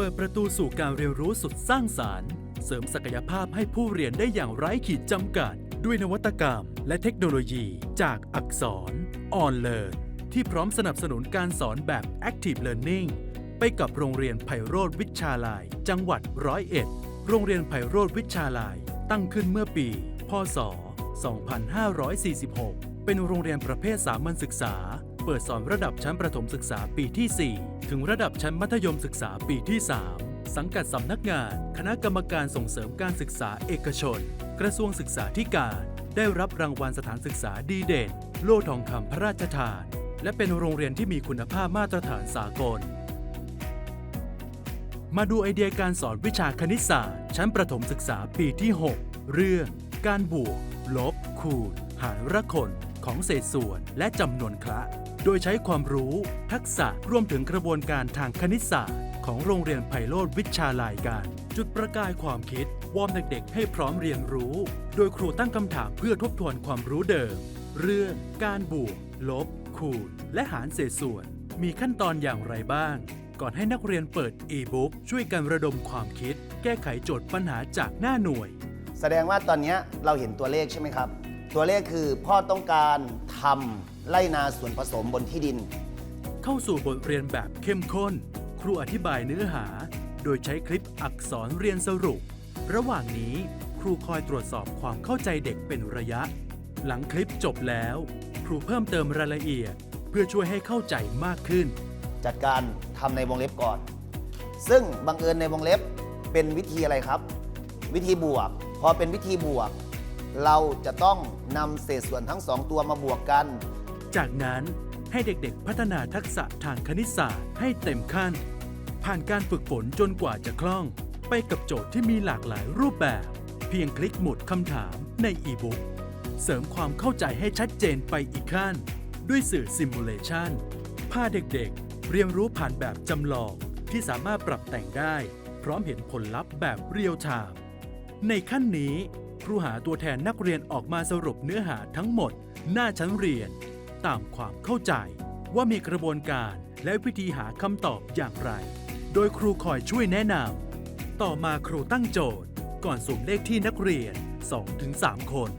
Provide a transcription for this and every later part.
เปิดประตูสู่การเรียนรู้สุดสร้างสารรค์ เสริมศักยภาพให้ผู้เรียนได้อย่างไร้ขีดจำกัด ด้วยนวัตกรรม และเทคโนโลยีจากอักษร On Learn ที่พร้อมสนับสนุนการสอนแบบ Active Learning ไปกับโรงเรียนไพโรธวิชาลัยจังหวัดร้อยเอ็ดโรงเรียนไพโรธวิชาลัยตั้งขึ้นเมื่อปี พศ 2546 เป็นโรงเรียนประเภทสามัญศึกษา เปิดสอนระดับชั้นประถมศึกษาปีที่ 4 ถึงระดับชั้นมัธยมศึกษาปีที่ 3 สังกัดสำนักงาน คณะกรรมการส่งเสริมการศึกษาเอกชน กระทรวงศึกษาธิการ ได้รับรางวัลสถานศึกษาดีเด่น โล่ทองคำพระราชทาน และเป็นโรงเรียนที่มีคุณภาพมาตรฐานสากลมาดูไอเดียการสอนวิชาคณิตศาสตร์ ชั้นประถมศึกษาปีที่ 6 เรื่อง การบวก ลบ คูณ หารระคน ของเศษส่วนและจำนวนคละ โดยใช้ความรู้ ทักษะรวมถึงกระบวนการทางคณิตศาสตร์ ของโรงเรียนไพโรธวิชาลัยกันจุดประกายความคิด วอร์มเด็กๆ ให้พร้อมเรียนรู้ โดยครูตั้งคำถามเพื่อทบทวนความรู้เดิม เรื่อง การบวก ลบ คูณ และหารเศษส่วน มีขั้นตอนอย่างไรบ้าง ก่อนให้นักเรียนเปิดอีบุ๊กช่วยกันระดมความคิด แก้ไขโจทย์ปัญหาจากหน้าหน่วย แสดงว่าตอนเนี้ยเราเห็นตัวเลขใช่ไหมครับ ตัวเลขคือพ่อต้องการทำไร่นาส่วนผสมบนที่ดิน เข้าสู่บทเรียนแบบเข้มข้น ครูอธิบายเนื้อหา โดยใช้คลิปอักษรเรียนสรุป ระหว่างนี้ครูคอยตรวจสอบความเข้าใจเด็กเป็นระยะ หลังคลิปจบแล้ว ครูเพิ่มเติมรายละเอียด เพื่อช่วยให้เข้าใจมากขึ้น จัดการทำในวงเล็บก่อน ซึ่งบังเอิญในวงเล็บเป็นวิธีอะไรครับ วิธีบวก พอเป็นวิธีบวก เราจะต้องนำเศษส่วนทั้งสองตัวมาบวกกัน จากนั้นให้เด็กๆ พัฒนาทักษะทางคณิตศาสตร์ให้เต็มขั้น ผ่านการฝึกฝนจนกว่าจะคล่อง ไปกับโจทย์ที่มีหลากหลายรูปแบบ เพียงคลิกหมุดคำถามในอีบุ๊กเสริมความเข้าใจให้ชัดเจนไปอีกขั้น ด้วยสื่อซิมูเลชันพาเด็กๆ เรียนรู้ผ่านแบบจำลองที่สามารถปรับแต่งได้ พร้อมเห็นผลลัพธ์แบบเรียลไทม์ในขั้นนี้ ครูหาตัวแทนนักเรียนออกมาสรุปเนื้อหาทั้งหมด หน้าชั้นเรียน ตามความเข้าใจ ว่ามีกระบวนการและวิธีหาคำตอบอย่างไร โดยครูคอยช่วยแนะนำต่อมาครูตั้งโจทย์ ก่อนสุ่มเลขที่นักเรียน 2-3 คน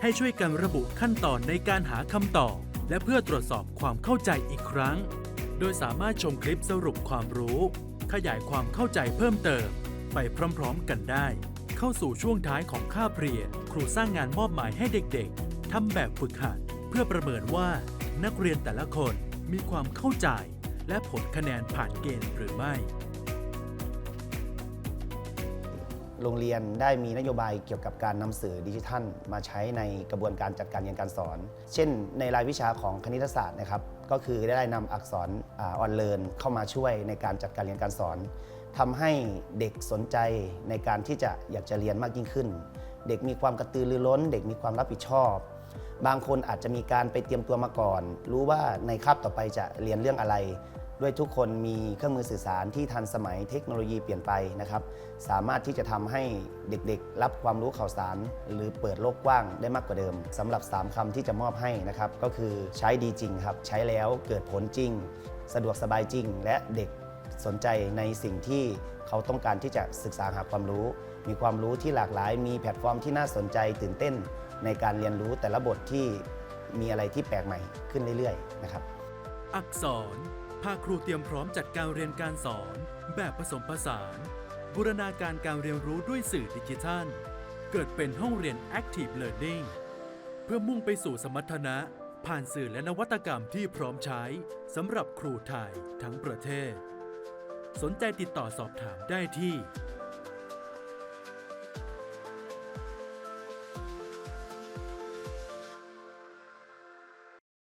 ให้ช่วยกันระบุขั้นตอนในการหาคำตอบ และเพื่อตรวจสอบความเข้าใจอีกครั้ง โดยสามารถชมคลิปสรุปความรู้ ขยายความเข้าใจเพิ่มเติม ไปพร้อมๆกันได้ เข้าสู่ช่วงท้ายของคาบเรียน ครูสร้างงานมอบหมายให้เด็กๆทำแบบฝึกหัด เพื่อประเมินว่านักเรียนแต่ละคนมีความเข้าใจ และผลคะแนนผ่านเกณฑ์หรือไม่ โรงเรียนได้มีนโยบายเกี่ยวกับการนำสื่อดิจิทัล มาใช้ในกระบวนการจัดการเรียนการสอน เช่น ในรายวิชาของคณิตศาสตร์นะครับ ก็คือได้นำอักษรออนเลินเข้ามาช่วยในการจัดการเรียนการสอน ทำให้เด็กสนใจในการที่จะอยากจะเรียนมากยิ่งขึ้น เด็กมีความกระตือรือร้น เด็กมีความรับผิดชอบ บางคนอาจจะมีการไปเตรียมตัวมาก่อน รู้ว่าในคาบต่อไปจะเรียนเรื่องอะไร ด้วยทุกคนมีเครื่องมือสื่อสารที่ทันสมัยเทคโนโลยีเปลี่ยนไปนะครับ สามารถที่จะทำให้เด็กๆ รับความรู้ข่าวสาร หรือเปิดโลกกว้างได้มากกว่าเดิมสำหรับ 3คำที่จะมอบให้นะครับก็คือใช้ดีจริงครับใช้แล้วเกิดผลจริง สะดวกสบายจริง และเด็ก สนใจในสิ่งที่เขาต้องการที่จะศึกษาหาความรู้ มีความรู้ที่หลากหลาย มีแพลตฟอร์มที่น่าสนใจตื่นเต้นในการเรียนรู้แต่ละบทที่มีอะไรที่แปลกใหม่ขึ้นเรื่อยๆนะครับ อักษรพาครูเตรียมพร้อมจัดการเรียนการสอน แบบผสมผสาน บูรณาการการเรียนรู้ด้วยสื่อดิจิทัล เกิดเป็นห้องเรียน Active Learning เพื่อมุ่งไปสู่สมรรถนะ ผ่านสื่อและนวัตกรรมที่พร้อมใช้สำหรับครูไทยทั้งประเทศ สนใจติดต่อสอบถามได้ที่